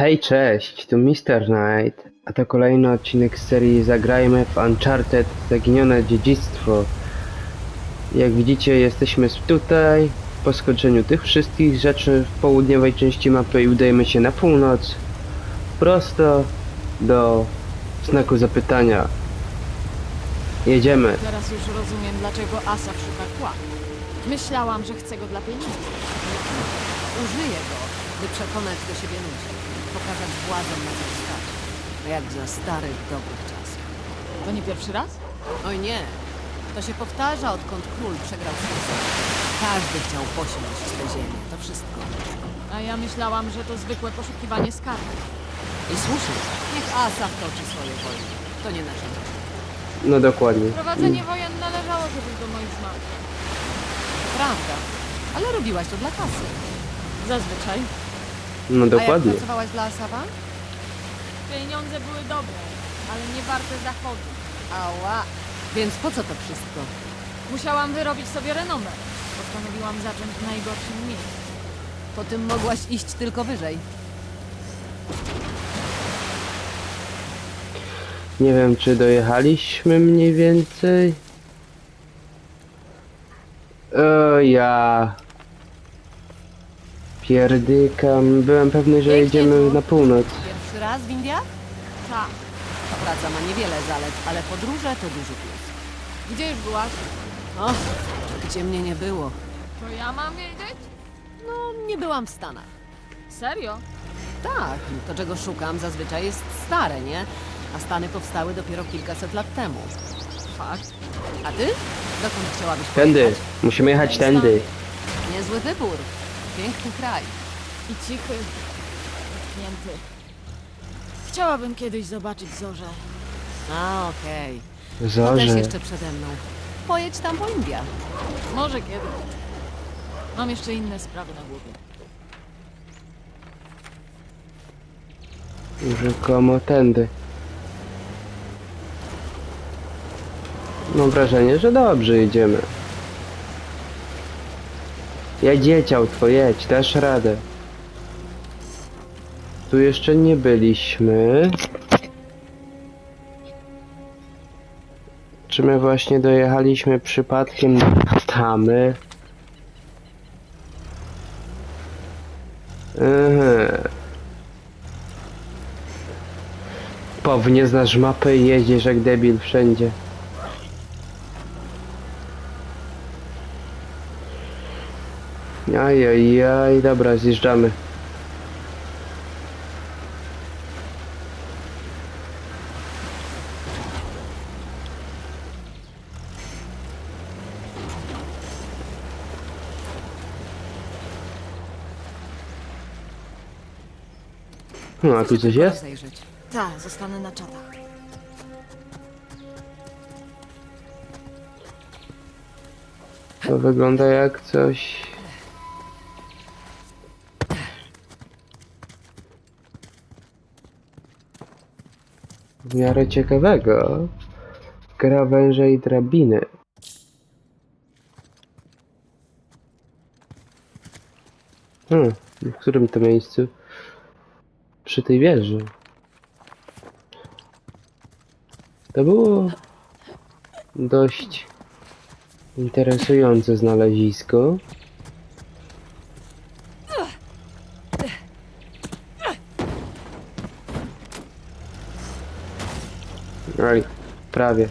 Hej, cześć, tu Mr. Knight, a to kolejny odcinek z serii Zagrajmy w Uncharted Zaginione Dziedzictwo. Jak widzicie, jesteśmy tutaj, po skończeniu tych wszystkich rzeczy w południowej części mapy i udajemy się na północ, prosto do znaku zapytania. Jedziemy. Teraz już rozumiem, dlaczego Asaf szuka kła. Myślałam, że chce go dla pieniędzy. Użyję go, by przekonać do siebie ludzi. Pokazać władzę na co stać. Jak za starych, dobrych czasów. To nie pierwszy raz? Oj nie, to się powtarza, odkąd król przegrał sukces. Każdy chciał posiąść tę ziemię, to wszystko. A ja myślałam, że to zwykłe poszukiwanie skarbu. I słusznie, niech Asaf toczy swoje wojny. To nie nasza rzecz. No dokładnie. Prowadzenie wojen należało kiedyś do moich zmarłych. Prawda, ale robiłaś to dla kasy. Zazwyczaj. No A dokładnie. jak pracowałaś dla Asafa? Pieniądze były dobre, ale nie warte zachodu. Ała, więc po co to wszystko? Musiałam wyrobić sobie renomę. Postanowiłam zacząć w najgorszym miejscu. Po tym mogłaś iść tylko wyżej. Nie wiem, czy dojechaliśmy mniej więcej. O ja. Pierdykam. Byłem pewny, że Pięknie jedziemy tu. na północ. Pierwszy raz w Indiach? Tak. Ta praca ma niewiele zalet, ale podróże to duży plus. Gdzie już byłaś? O, gdzie mnie nie było. To ja mam wiedzieć? No, nie byłam w Stanach. Serio? Tak, to czego szukam zazwyczaj jest stare, nie? A Stany powstały dopiero kilkaset lat temu. Fakt. A ty? Dokąd chciałabyś Tędy. pojechać? Musimy jechać tędy. Niezły wybór. Piękny kraj. I cichy. Zamknięty. Chciałabym kiedyś zobaczyć zorze. A, okej. To też Zorze. jeszcze przede mną. Pojedź tam po Indiach. Może kiedyś. Mam jeszcze inne sprawy na głowie. Rzekomo tędy. Mam wrażenie, że dobrze jedziemy. Jedź, jedź, autko, jedź, dasz radę. Tu jeszcze nie byliśmy. Czy my właśnie dojechaliśmy przypadkiem na tamy? Aha. Pewnie znasz mapę i jeździsz jak debil wszędzie. Ajajaj, dobra, zjeżdżamy. No, a tu coś jest? Rozejrzeć. Tak, zostanę na czatach. To wygląda jak coś... W miarę ciekawego. Krawęże i drabiny. Hmm, w którym to miejscu? Przy tej wieży. To było dość Interesujące znalezisko. Oj, prawie.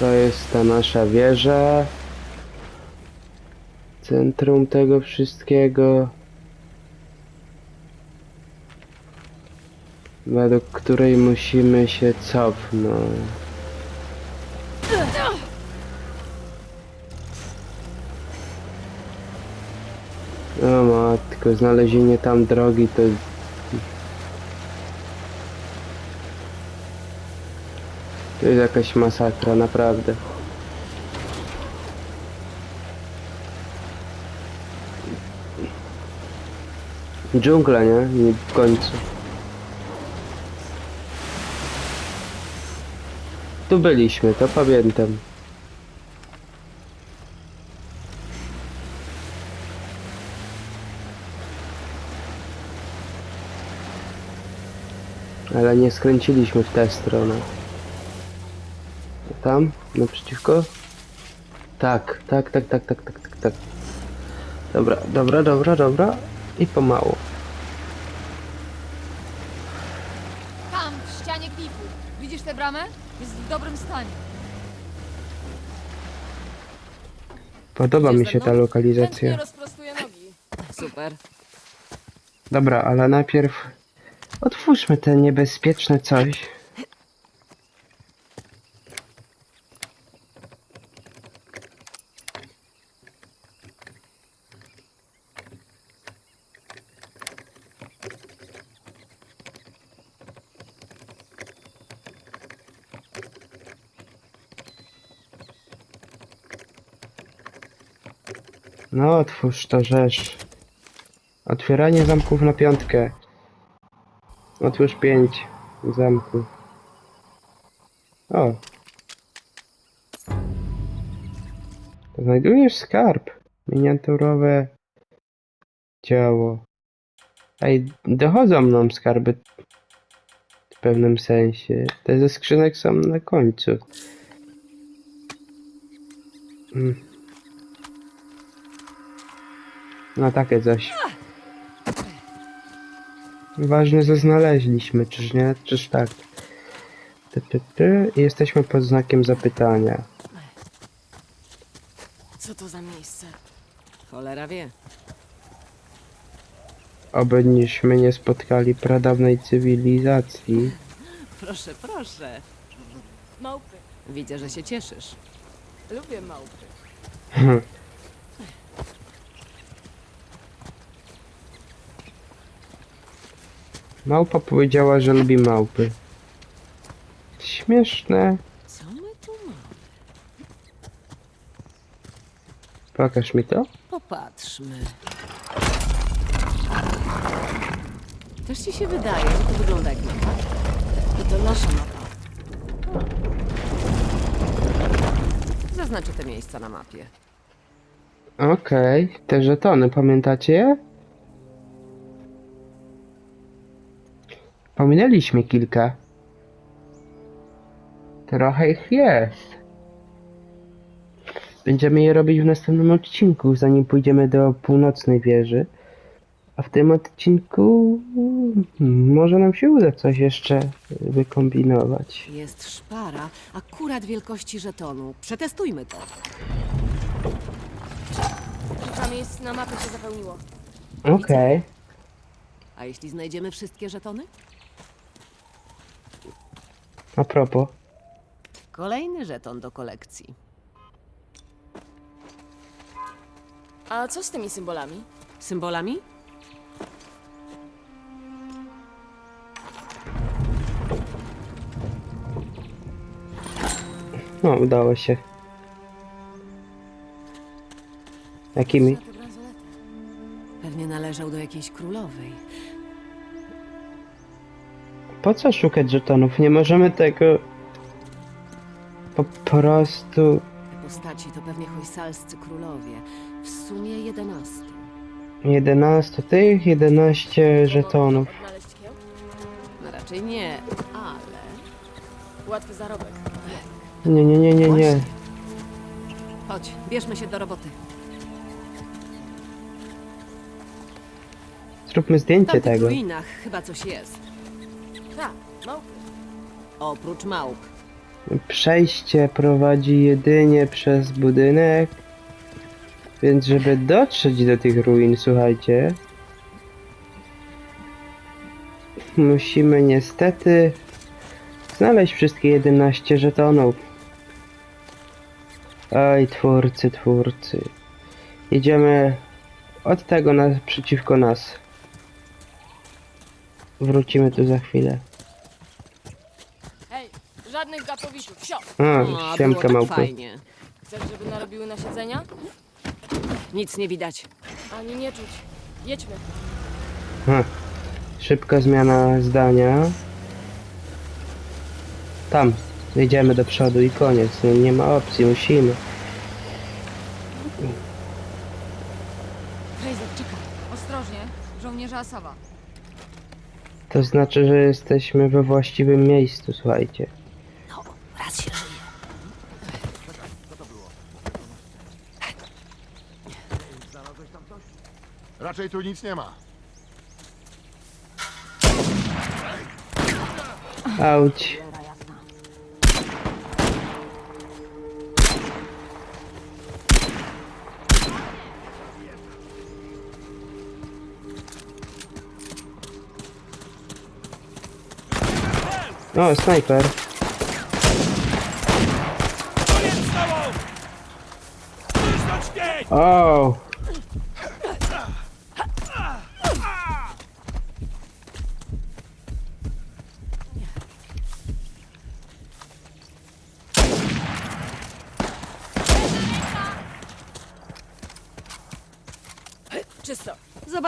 To jest ta nasza wieża. Centrum tego wszystkiego. według której musimy się cofnąć. Matko, znalezienie tam drogi to... To jest jakaś masakra, naprawdę. Dżungla, nie? Nie w końcu. Tu byliśmy, to pamiętam. Ale nie skręciliśmy w tę stronę. Tam? Naprzeciwko? Tak, tak, tak, tak, tak, tak, tak, tak. Dobra, dobra, dobra, dobra. I pomału. Tam, w ścianie klifu. Widzisz tę bramę? Jest w dobrym stanie. Podoba mi się ta Chętnie lokalizacja. rozprostuję nogi. Super. Dobra, ale najpierw otwórzmy te niebezpieczne coś. No, otwórz to rzecz. Otwieranie zamków na piątkę. Otwórz pięć zamków. O. Znajdujesz skarb. Miniaturowe ciało. Ej, dochodzą nam skarby. W pewnym sensie. Te ze skrzynek są na końcu. Mm. No takie coś. Ważne, że znaleźliśmy, czyż nie? Czyż tak? Ty, ty, ty. I Jesteśmy pod znakiem zapytania. Co to za miejsce? Cholera wie. Obyśmy nie spotkali pradawnej cywilizacji. Proszę, proszę. Małpy. Widzę, że się cieszysz. Lubię małpy. Małpa powiedziała, że lubi małpy. Śmieszne. Co my tu mamy? Pokaż mi to. Popatrzmy. Też ci się wydaje, że to wygląda jak mapa? I to nasza mapa. Zaznaczę te miejsca na mapie. Okej, te żetony, pamiętacie je? Pominęliśmy kilka. Trochę ich jest. Będziemy je robić w następnym odcinku, zanim pójdziemy do północnej wieży. A w tym odcinku może nam się uda coś jeszcze wykombinować. Jest szpara, akurat wielkości żetonu. Przetestujmy to. Kilka miejsc na mapie się zapełniło. Okej. A jeśli znajdziemy wszystkie żetony? A propos. Kolejny żeton do kolekcji. A co z tymi symbolami? Symbolami? No, udało się. Jakimi? Pewnie należał do jakiejś królowej. Po co szukać żetonów? Nie możemy tego po prostu... Te postaci to pewnie hojsalscy królowie. W sumie 11. 11 tych, 11 żetonów. Kieł? No raczej nie, ale... Łatwy zarobek. Nie, nie, nie, nie, nie. Chodź, bierzmy się do roboty. Zróbmy W zdjęcie tamtych tego. ruinach chyba coś jest. Tak, małpy. Oprócz małp. Przejście prowadzi jedynie przez budynek. Więc żeby dotrzeć do tych ruin, słuchajcie, musimy niestety znaleźć wszystkie 11 żetonów. Oj, twórcy, twórcy. Jedziemy od tego naprzeciwko nas. Wrócimy tu za chwilę. Żadnych gapowiczów. Sio! A, siemka było tak małpy. fajnie. Chcesz, żeby narobiły na siedzenia? Nic nie widać. Ani nie czuć. Jedźmy. Ha. Szybka zmiana zdania. Tam, Jedziemy do przodu i koniec. Nie, nie ma opcji, musimy. Fraser, czekaj. Ostrożnie. Żołnierze Asawa. To znaczy, że jesteśmy we właściwym miejscu, słuchajcie. No, raz się żyje. Raczej tu nic nie ma. Auć. O, snajper. O!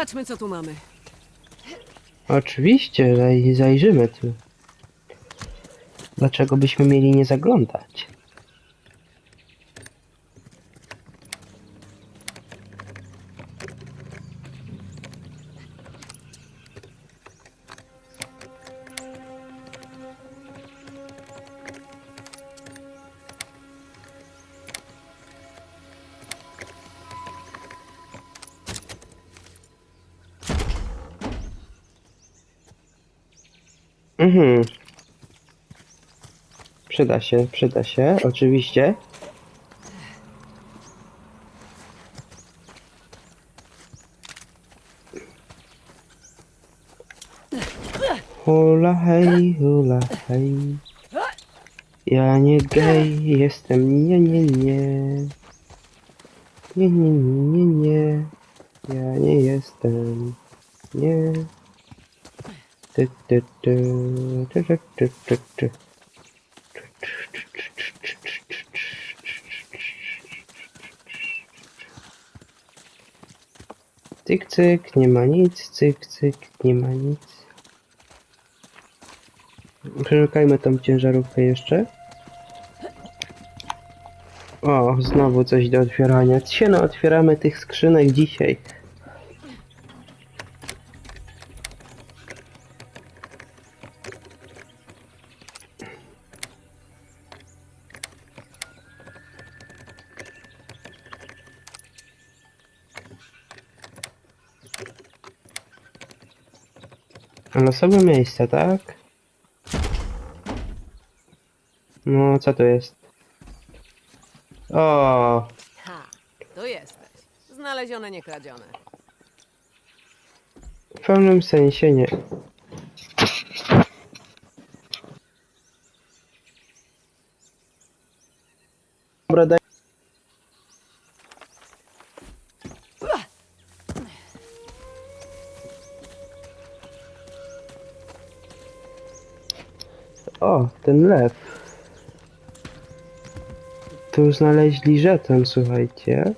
Zobaczmy, co tu mamy. Oczywiście, zaj zajrzymy tu. Dlaczego byśmy mieli nie zaglądać? Mhm. Przyda się, przyda się, oczywiście. Hula hej, hula hej. Ja nie gej, jestem nie, nie, nie. Nie, nie, nie, nie, nie. Ja nie jestem. Nie. Ty, ty. Cyk, cyk, nie ma nic, cyk, cyk, nie ma nic. Przeszukajmy tą ciężarówkę jeszcze. O, znowu coś do otwierania. Sieno, otwieramy tych skrzynek dzisiaj. Losowe miejsca, tak? No, co to jest? O, Ha, tu jesteś. Znalezione, nie kradzione. w pewnym sensie nie. Dobra, daj. O, ten lew. Tu znaleźli żeton, słuchajcie.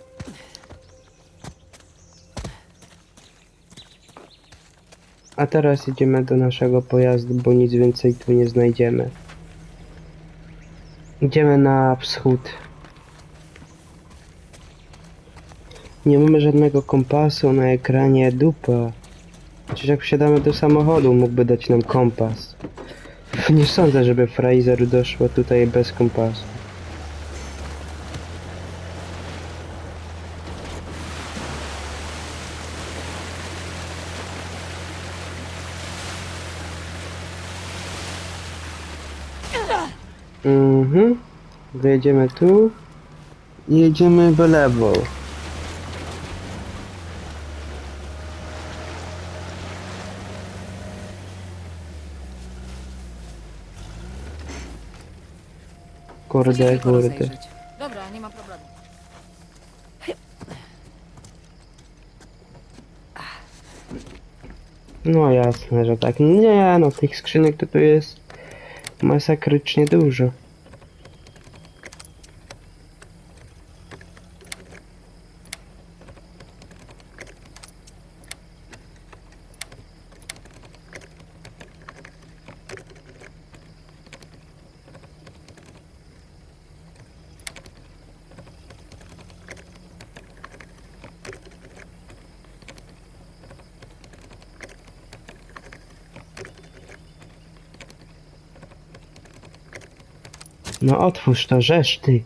A teraz idziemy do naszego pojazdu, bo nic więcej tu nie znajdziemy. Idziemy na wschód. Nie mamy żadnego kompasu na ekranie dupa. Przecież jak wsiadamy do samochodu, mógłby dać nam kompas. Nie sądzę, żeby Fraser doszła tutaj bez kompasu. Mhm. Wyjedziemy tu. I jedziemy w lewo. Kurde, tylko kurde. rozejrzeć. Dobra, nie ma problemu. No jasne, że tak. Nie, no tych skrzynek to tu jest masakrycznie dużo. No otwórz to, rzesz ty.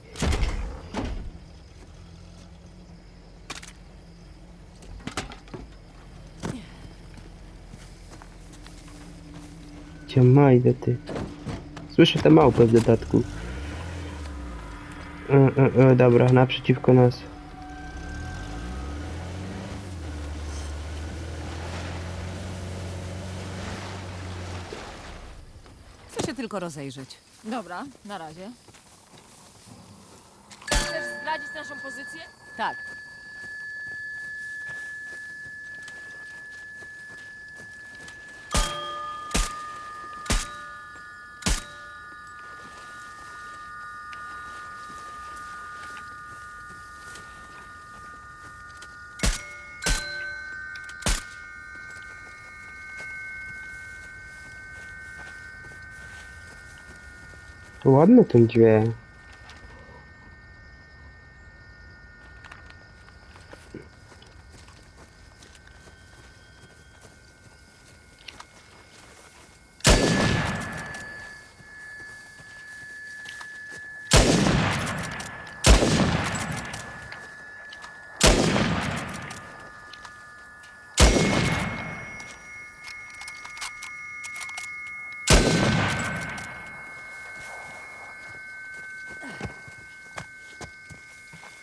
Cię majdę ty. Słyszę te małpy w dodatku. E, e, e, dobra, naprzeciwko nas. Chcę się tylko rozejrzeć. Dobra, na razie. Chcesz zdradzić naszą pozycję? Tak. Ładny ten dźwięk.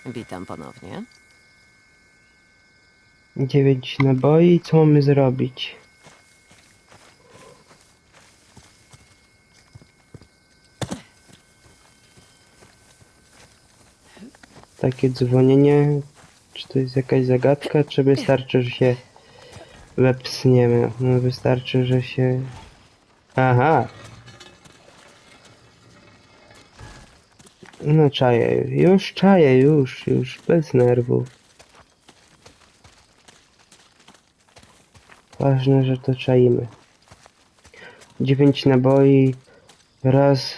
Witam ponownie. Dziewięć naboi, co mamy zrobić? Takie dzwonienie, czy to jest jakaś zagadka, czy wystarczy, że się wepsniemy? No wystarczy, że się... Aha! No czaję, już czaję, już, już, bez nerwów. Ważne, że to czaimy. 9 naboi. Raz,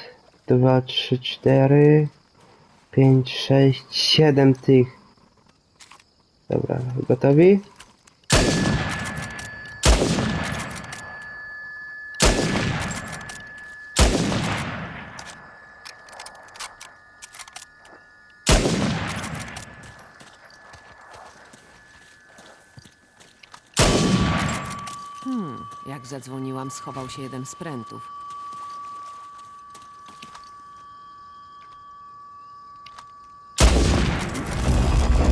dwa, trzy, cztery, pięć, sześć, siedem tych. Dobra, gotowi? Hmm, jak zadzwoniłam, schował się jeden z prętów.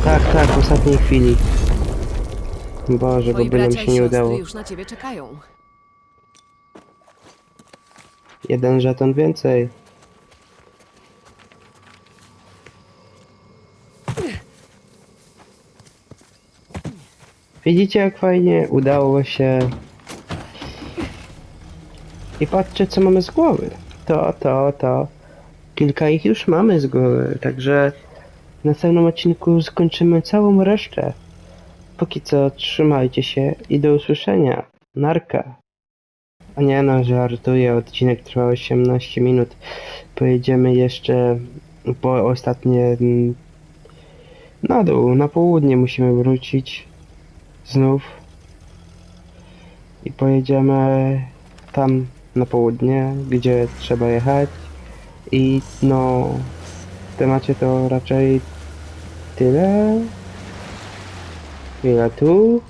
Tak, tak, w ostatniej chwili. Boże, bo Twoi by nam bracia się i nie siostry udało. już na ciebie czekają. Jeden żeton więcej. Widzicie jak fajnie udało się. I patrzcie co mamy z głowy. To, to, to. Kilka ich już mamy z głowy, także w następnym odcinku skończymy całą resztę. Póki co trzymajcie się i do usłyszenia. Narka. A nie no, żartuję, odcinek trwa 18 minut. Pojedziemy jeszcze po ostatnie mm, na dół, na południe musimy wrócić znów i pojedziemy tam na południe, gdzie trzeba jechać i no w temacie to raczej tyle. Chwila tu.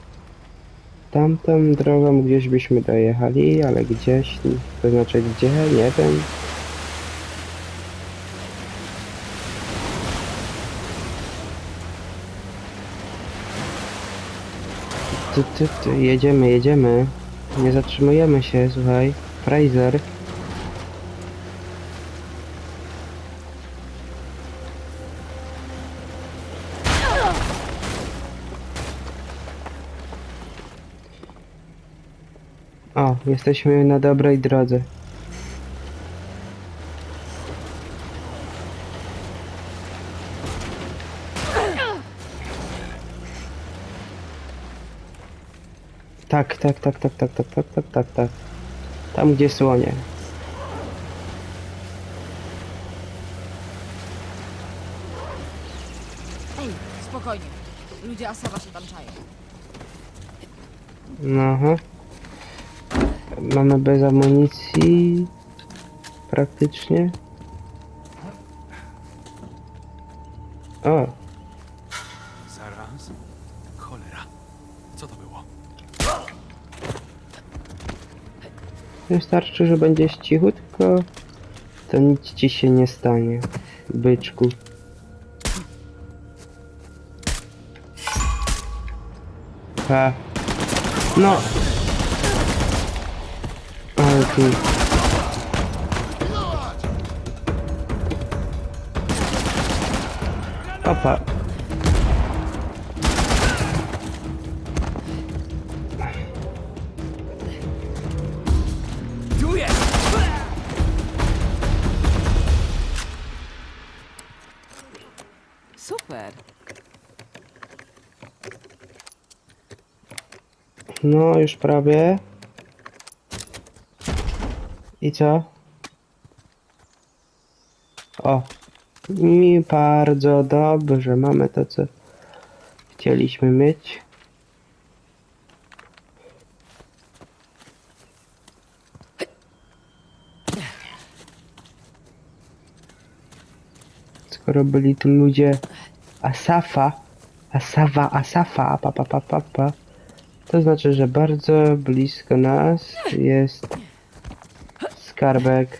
Tamtą drogą gdzieś byśmy dojechali, ale gdzieś, to znaczy gdzie, nie wiem. Tu, tu, tu, jedziemy, jedziemy. Nie zatrzymujemy się, słuchaj. Fraser. O, jesteśmy na dobrej drodze. Tak, tak, tak, tak, tak, tak, tak, tak, tak, tak. Tam gdzie słonie. Ej, spokojnie. Ludzie Asawa się tam czają. No, aha. Mamy bez amunicji. Praktycznie. O, Zaraz. Cholera. Co to było? Wystarczy, że będziesz cichutko, to nic ci się nie stanie, byczku. Ha. No. Ale. Opa. Super. No, już prawie. I co? O. I bardzo dobrze. Mamy to, co chcieliśmy mieć. Skoro byli tu ludzie Asafa, Asafa, Asafa, pa, pa, pa, pa, pa. To znaczy, że bardzo blisko nas jest skarbek.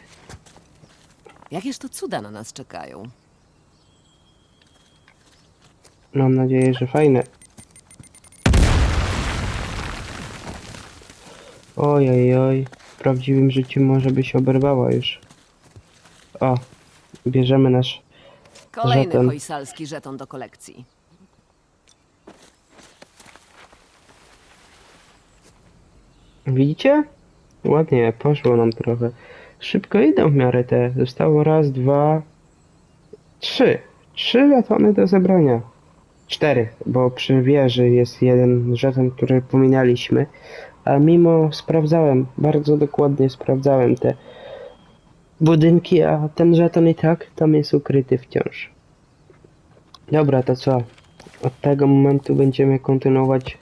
Jakież to cuda na nas czekają. Mam nadzieję, że fajne. Oj, oj, w prawdziwym życiu może by się oberwała już. O, bierzemy nasz... Kolejny Żeton. hojsalski żeton do kolekcji. Widzicie? Ładnie, poszło nam trochę. Szybko idą w miarę te. Zostało raz, dwa, trzy. Trzy żetony do zebrania. Cztery, bo przy wieży jest jeden żeton, który pominęliśmy. A mimo sprawdzałem, bardzo dokładnie sprawdzałem te budynki, a ten żeton i tak tam jest ukryty wciąż. Dobra, to co? Od tego momentu będziemy kontynuować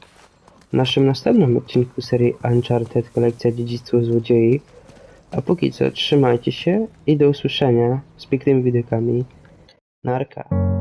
w naszym następnym odcinku serii Uncharted Kolekcja Dziedzictwo Złodziei. A póki co trzymajcie się i do usłyszenia z pięknymi widokami. Narka.